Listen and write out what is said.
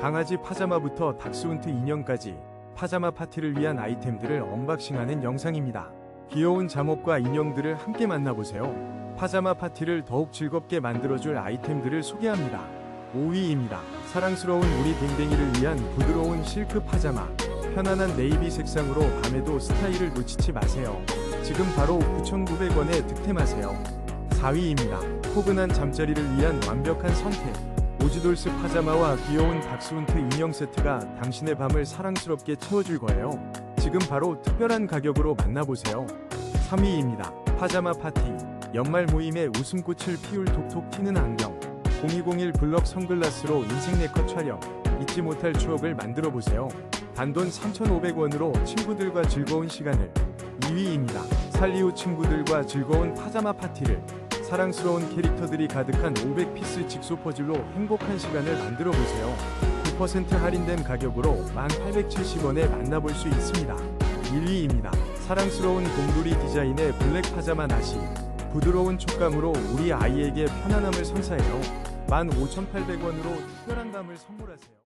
강아지 파자마부터 닥스훈트 인형까지 파자마 파티를 위한 아이템들을 언박싱하는 영상입니다. 귀여운 잠옷과 인형들을 함께 만나보세요. 파자마 파티를 더욱 즐겁게 만들어줄 아이템들을 소개합니다. 5위입니다. 사랑스러운 우리 댕댕이를 위한 부드러운 실크 파자마. 편안한 네이비 색상으로 밤에도 스타일을 놓치지 마세요. 지금 바로 9,900원에 득템하세요. 4위입니다. 포근한 잠자리를 위한 완벽한 선택. 오즈돌스 파자마와 귀여운 닥스훈트 인형 세트가 당신의 밤을 사랑스럽게 채워줄 거예요. 지금 바로 특별한 가격으로 만나보세요. 3위입니다. 파자마 파티. 연말 모임에 웃음꽃을 피울 톡톡 튀는 안경. 0201 블럭 선글라스로 인생 네컷 촬영. 잊지 못할 추억을 만들어 보세요. 단돈 3,500원으로 친구들과 즐거운 시간을. 2위입니다. 살리우 친구들과 즐거운 파자마 파티를. 사랑스러운 캐릭터들이 가득한 500피스 직소 퍼즐로 행복한 시간을 만들어 보세요. 9% 할인된 가격으로 1,870원에 만나볼 수 있습니다. 1위입니다. 사랑스러운 곰돌이 디자인의 블랙 파자마 나시. 부드러운 촉감으로 우리 아이에게 편안함을 선사해요. 15,800원으로 특별한 밤을 선물하세요.